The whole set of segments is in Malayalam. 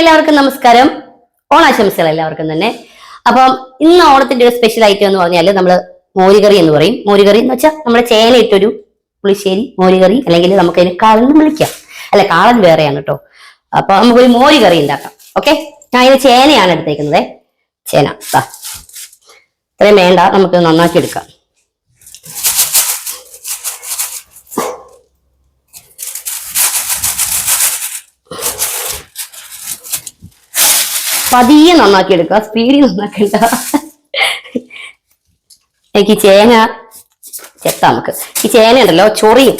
എല്ലാവർക്കും നമസ്കാരം. ഓണാശംസകൾ എല്ലാവർക്കും തന്നെ. അപ്പം ഇന്ന് ഓണത്തിന്റെ ഒരു സ്പെഷ്യൽ ഐറ്റം എന്ന് പറഞ്ഞാൽ നമ്മൾ മോരുകറി എന്ന് പറയും. മോരുകറി എന്ന് വെച്ചാൽ നമ്മുടെ ചേന ഇട്ടൊരു പുളിശ്ശേരി മോരുകറി അല്ലെങ്കിൽ നമുക്ക് അതിന് കാളൻ എന്ന് വിളിക്കാം. അല്ല കാളൻ വേറെയാണ് കേട്ടോ. അപ്പൊ നമുക്കൊരു മോരുകറി ഉണ്ടാക്കാം. ഓക്കെ ഞാൻ ഇത് ചേനയാണ് എടുത്തേക്കുന്നത്. ചേന. ഇത്രയും വേണ്ട നമുക്ക് നന്നാക്കി എടുക്കാം പതിയെ നന്നാക്കി എടുക്കുക. സ്പീഡിൽ നന്നാക്കണ്ട എനിക്ക് ചേന ചെത്താം നമുക്ക്. ഈ ചേന ഉണ്ടല്ലോ ചൊറിയും.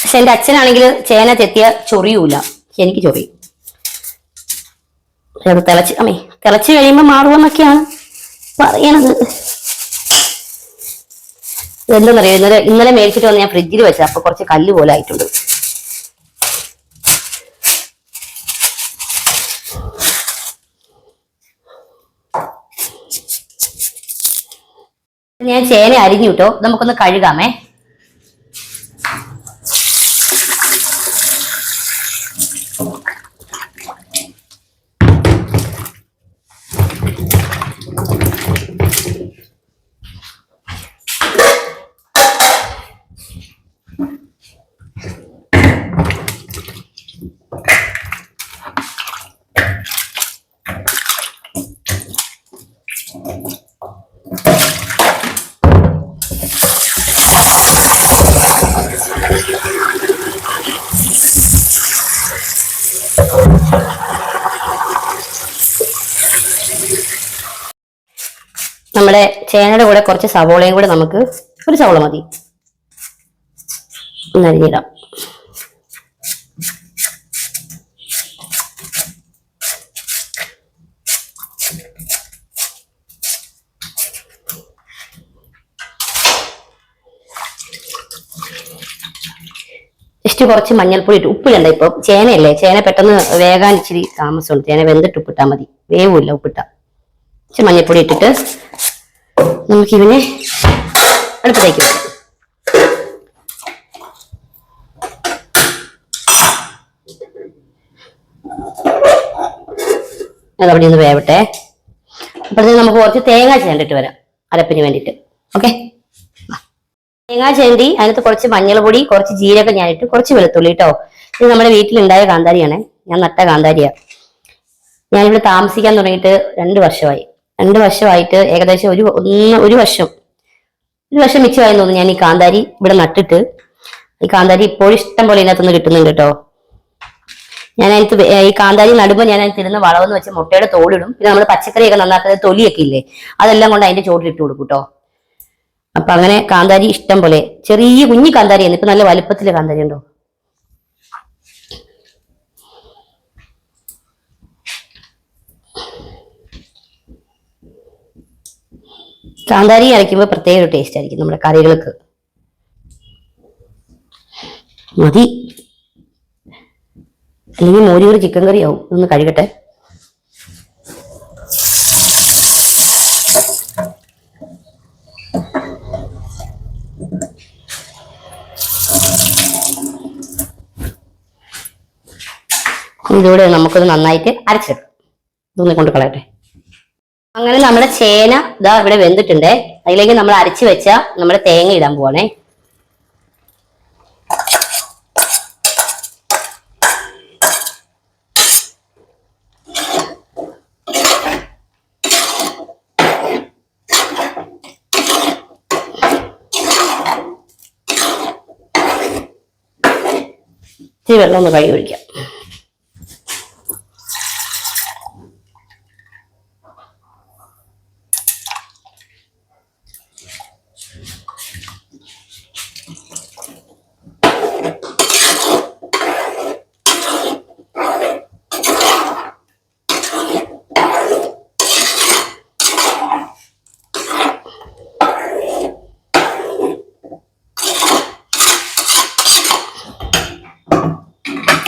പക്ഷെ എന്റെ അച്ഛനാണെങ്കിൽ ചേന ചെത്തിയ ചൊറിയൂല. എനിക്ക് ചൊറിയും അത് തിളച്ച് അമ്മേ തിളച്ച് കഴിയുമ്പോൾ മാറുമെന്നൊക്കെയാണ് പറയണത്. എന്തെന്നറിയോ ഇന്നലെ ഇന്നലെ മേടിച്ചിട്ട് വന്ന് ഞാൻ ഫ്രിഡ്ജിൽ വെച്ചത്. അപ്പൊ കുറച്ച് കല്ല് പോലെ ആയിട്ടുണ്ട്. ഞാൻ ചേന അരിഞ്ഞു കിട്ടോ നമുക്കൊന്ന് കഴുകാമേ. നമ്മുടെ ചേനയുടെ കൂടെ കുറച്ച് സവോളയും കൂടെ നമുക്ക് ഒരു സവോള മതി. ഒന്ന് അരിഞ്ഞിടാം. ജസ്റ്റ് കുറച്ച് മഞ്ഞൾപ്പൊടി ഇട്ട് ഉപ്പിടണ്ട ഇപ്പൊ. ചേനയല്ലേ? ചേന പെട്ടെന്ന് വേകാൻ ഇച്ചിരി താമസമുണ്ട്. ചേന വെന്തിട്ട് ഉപ്പിട്ടാൽ മതി. വേവില്ല ഉപ്പിട്ട. ഇച്ചിരി മഞ്ഞൾപ്പൊടി ഇട്ടിട്ട് നമുക്ക് ഇവനെ. അടുപ്പത്തേക്ക് വെക്കാം. അതവിടെ ഒന്ന് വേവട്ടെ. അപ്പോഴത്തേക്ക് നമുക്ക് കുറച്ച് തേങ്ങ ചേണ്ടിട്ട് വരാം അരപ്പിന് വേണ്ടിയിട്ട്. ഓക്കെ? തേങ്ങ ചേണ്ടി അതിനകത്ത് കുറച്ച് മഞ്ഞൾപ്പൊടി കുറച്ച് ജീരകം ഞാനിട്ട് കുറച്ച് വെളുത്തുള്ളി കേട്ടോ ഇത് നമ്മുടെ വീട്ടിലുണ്ടായ കാന്താരിയാണ്. ഞാൻ നട്ട കാന്താരിയാണ് ഞാനിവിടെ താമസിക്കാൻ തുടങ്ങിയിട്ട് രണ്ട് വർഷമായി. രണ്ട് വർഷമായിട്ട് ഏകദേശം ഒരു ഒന്ന് ഒരു വർഷം. ഒരു വർഷം മിച്ചമായി തോന്നുന്നു ഞാൻ ഈ കാന്താരി ഇവിടെ നട്ടിട്ട്. ഈ കാന്താരി ഇപ്പോഴും ഇഷ്ടം പോലെ ഇതിനകത്തുനിന്ന് കിട്ടുന്നുണ്ട് കേട്ടോ. ഞാൻ അതിനകത്ത് ഈ കാന്താരി നടുമ്പോൾ ഞാൻ അതിനകത്ത് ഇരുന്ന് വളമെന്ന് വെച്ച് മുട്ടയുടെ തോടിടും പിന്നെ നമ്മൾ പച്ചക്കറിയൊക്കെ നന്നാക്കുന്നത് തൊലിയൊക്കെ ഇല്ലേ? അതെല്ലാം കൊണ്ട് അതിന്റെ ചോട്ടിൽ ഇട്ട് കൊടുക്കും കേട്ടോ. അപ്പൊ അങ്ങനെ കാന്താരി ഇഷ്ടം പോലെ. ചെറിയ കുഞ്ഞു കാന്താരിയാണ്. ഇപ്പൊ നല്ല വലുപ്പത്തിലെ കാന്താരി ഉണ്ടോ കാന്താരി അരയ്ക്കുമ്പോൾ പ്രത്യേക ഒരു ടേസ്റ്റ് ആയിരിക്കും നമ്മുടെ കറികൾക്ക്. മതി. അല്ലെങ്കിൽ മോരി ഒരു ചിക്കൻ കറി ആവും. ഒന്ന് കഴുകട്ടെ. ഇതിലൂടെ നമുക്കത് നന്നായിട്ട് അരച്ചെടുക്കാം. ഇതൊന്ന് കൊണ്ട് കളയട്ടെ അങ്ങനെ നമ്മുടെ ചേന ഇതാ ഇവിടെ വെന്തിട്ടുണ്ട്. അതിലേക്ക് നമ്മൾ അരച്ചു വെച്ച നമ്മുടെ തേങ്ങ ഇടാൻ പോവാണേ. ഇച്ചിരി വെള്ളം ഒന്ന് കഴുകി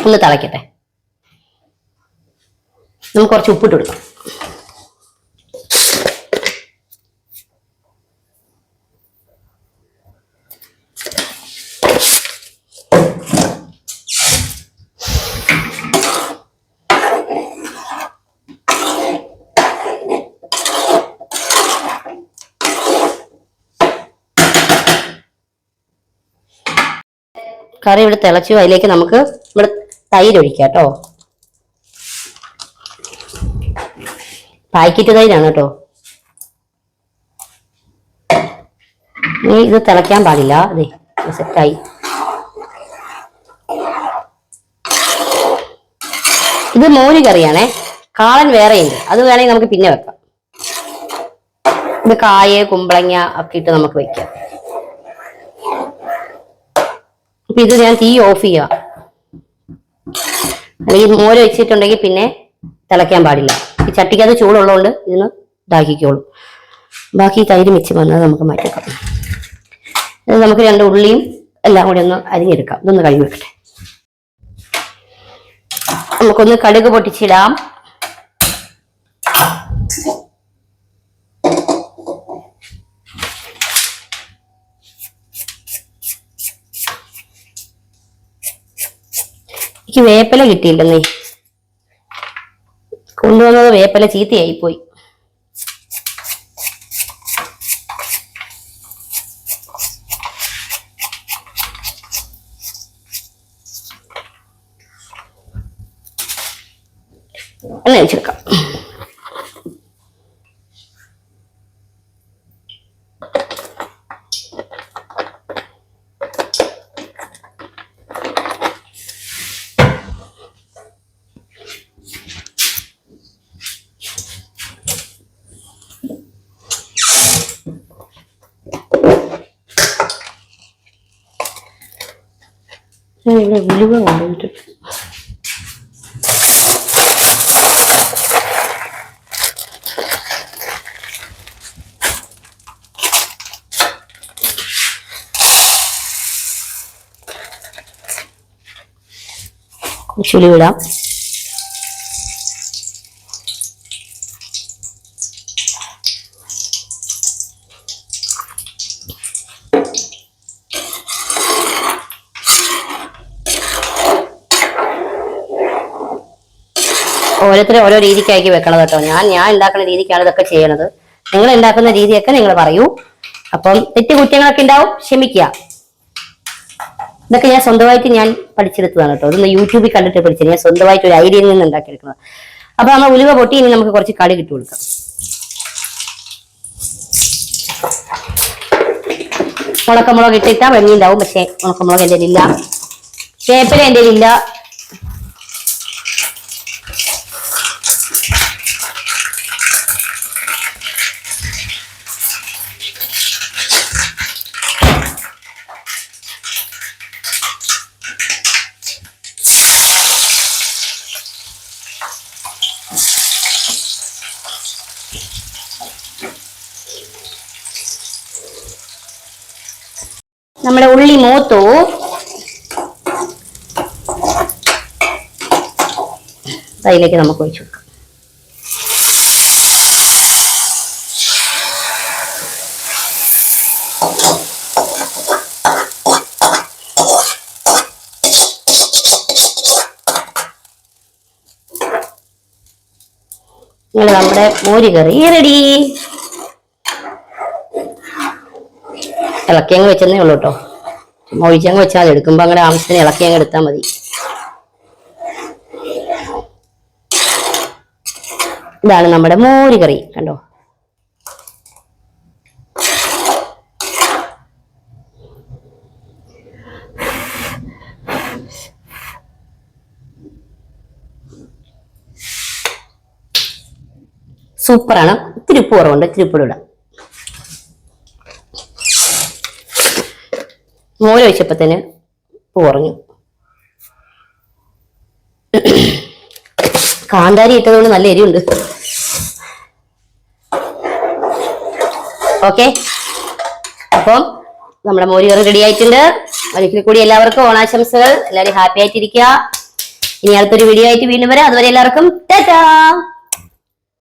ഒന്ന് തിളയ്ക്കട്ടെ നമുക്ക് കുറച്ച് ഉപ്പിട്ട് കൊടുക്കാം. കറി ഇവിടെ തിളച്ചു. അതിലേക്ക് നമുക്ക് ഇവിടെ തൈര് ഒഴിക്കാം കേട്ടോ പാക്കറ്റ് തൈരാണ് കേട്ടോ. ഇനി ഇത് തിളയ്ക്കാൻ പാടില്ല. അതെ സെറ്റായി. ഇത് മോര് കറിയാണേ. കാളൻ വേറെയുണ്ട്. അത് വേണമെങ്കിൽ നമുക്ക് പിന്നെ വെക്കാം. ഇത് കായ കുമ്പളങ്ങ ഒക്കെ ഇട്ട് നമുക്ക് വെക്കാം. അപ്പൊ ഇത് ഞാൻ തീ ഓഫ് ചെയ്യാം. അല്ലെങ്കിൽ മോര് വെച്ചിട്ടുണ്ടെങ്കിൽ പിന്നെ തിളയ്ക്കാൻ പാടില്ല. ഈ ചട്ടിക്കകത്ത് ചൂടുള്ളതുകൊണ്ട് ഇതിന് ഇതാക്കിക്കോളും. ബാക്കി തൈര് മിച്ചം വന്നത് നമുക്ക് മാറ്റിക്കാം ഇത് നമുക്ക് രണ്ട് ഉള്ളിയും എല്ലാം കൂടി ഒന്ന് അരിഞ്ഞെടുക്കാം. ഇതൊന്ന് കഴുകി വെക്കട്ടെ. നമുക്കൊന്ന് കടുക് പൊട്ടിച്ചിടാം. എനിക്ക് വേപ്പില കിട്ടിയില്ലെന്നേ. കൊണ്ടുവന്നത് വേപ്പില ചീത്തയായി പോയി എണ്ണ ഒഴിച്ചെടുക്കാം ഞാൻ ഇവിടെ ഉലുവ കൊണ്ടുവന്നിട്ട് കുറച്ച് ഓരോരുത്തരും ഓരോ രീതിക്കാക്കി വെക്കണത് കേട്ടോ. ഞാൻ ഞാൻ ഉണ്ടാക്കുന്ന രീതിക്കാണ് ഇതൊക്കെ ചെയ്യണത്. നിങ്ങൾ ഉണ്ടാക്കുന്ന രീതിയൊക്കെ നിങ്ങൾ പറയൂ. അപ്പം തെറ്റ് കുറ്റങ്ങളൊക്കെ ഉണ്ടാവും ക്ഷമിക്കുക. ഇതൊക്കെ ഞാൻ സ്വന്തമായിട്ട് ഞാൻ പഠിച്ചെടുത്തതാണ് കേട്ടോ. ഇതൊന്ന് യൂട്യൂബിൽ കണ്ടിട്ട് പഠിച്ചത്. ഞാൻ സ്വന്തമായിട്ട് ഒരു ഐഡിയയിൽ നിന്ന് ഉണ്ടാക്കിയെടുക്കുന്നത് അപ്പൊ നമ്മൾ ഉലുവ പൊട്ടി ഇനി നമുക്ക് കുറച്ച് കടി ഇട്ട് കൊടുക്കാം. ഉണക്കമുളക് ഇട്ടിട്ടാ ഉണ്ടാവും പക്ഷെ ഉണക്കമുളക് എന്റെ ഇല്ല വേപ്പില എന്റെ ഇല്ല നമ്മുടെ ഉള്ളി മൂത്തു. അതിലേക്ക് നമുക്ക് ഒഴിച്ചു കൊടുക്കാം. നമ്മുടെ മോര് കറി റെഡി ഇളക്കിയങ്ങ് വെച്ചതേ ഉള്ളൂ കേട്ടോ. ഒഴിച്ചങ്ങ് വെച്ചാൽ മതി. എടുക്കുമ്പോൾ അങ്ങനെ ആവശ്യത്തിന് ഇളക്കിയങ്ങ് എടുത്താൽ മതി. ഇതാണ് നമ്മുടെ മോര് കറി കണ്ടോ? സൂപ്പറാണ്. ഇത്തിരി ഉപ്പ് കുറവുണ്ട്. ഇത്തിരി ഉപ്പ് മോര് ഉപ്പ് കുറഞ്ഞു. കാന്താരി ഇട്ടതുകൊണ്ട് നല്ല എരിവുണ്ട്. ഓക്കെ. അപ്പം നമ്മുടെ മോര് കറി റെഡി ആയിട്ടുണ്ട്. ഒരിക്കൽ കൂടി എല്ലാവർക്കും ഓണാശംസകൾ. എല്ലാവരും ഹാപ്പി ആയിട്ടിരിക്കുക. ഇനി അടുത്തൊരു വീഡിയോ ആയിട്ട് വീണ്ടും വരാം. അതുവരെ എല്ലാവർക്കും ടാറ്റാ!